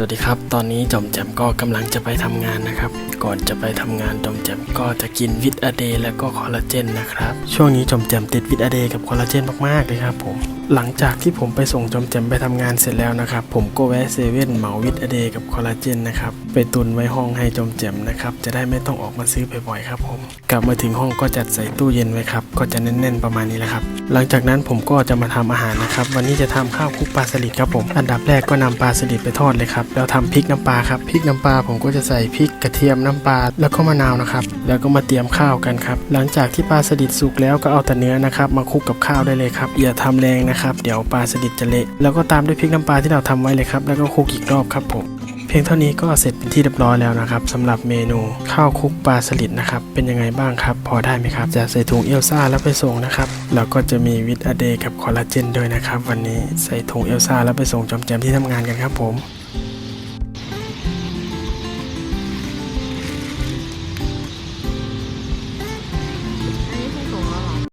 สวัสดีครับ ตอนนี้จอมแจมก็กำลังจะไปทำงานนะครับ ก่อนจะไปทำงานจอมแจมก็จะกินวิตาเดย์แล้วก็คอลลาเจนนะครับ ช่วงนี้จอมแจมติดวิตาเดย์กับคอลลาเจนมากๆเลยครับผม หลังจากที่ผมไปส่งจอมแจมไปทำงานเสร็จแล้วนะครับ ผมก็แวะเซเว่นเหมาวิตาเดย์กับคอลลาเจนนะครับ ไปตุนไว้ห้องให้จอมแจมนะครับ จะได้ไม่ต้องออกมาซื้อบ่อยๆครับผม กลับมาถึงห้องก็จัดใส่ตู้เย็นไว้ครับ ก็จะแน่นๆประมาณนี้แหละครับ หลังจากนั้นผมก็จะมาทำอาหารนะครับ วันนี้จะทำข้าวคลุกปลาสลิดครับผม อันดับแรกก็นำปลาสลิดไปทอดเลยครับแล้วทำพริกน้ำปลาครับพริกน้ำปลาผมก็จะใส่พริกกระเทียมน้ำปลาแล้วก็มะนาวนะครับ แล้วก็มาเตรียมข้าวกันครับ หลังจากที่ปลาสลิดสุกแล้วก็เอาแต่เนื้อนะครับมาคลุกกับข้าวได้เลยครับอย่าทำแรงนะครับ เดี๋ยวปลาสลิดจะเละแล้วก็ตามด้วยพริกน้ำปลาที่เราทำไว้เลยครับแล้วก็คลุกอีกรอบครับผมเพียงเท่านี้ก็เสร็จเป็นที่เรียบร้อยแล้วนะครับสำหรับเมนูข้าวคลุกปลาสลิดนะครับเป็นยังไงบ้างครับ พอได้ไหมครับ จะใส่ถุงเอลซ่าแล้วไปส่งนะครับแล้วก็จะมีวิตาเดย์กับคอลลาเจนด้วยนะครับ วันนี้ใส่ถุงเอลซ่าแล้วไปส่งจอมแจมที่ทำงานกันครับผม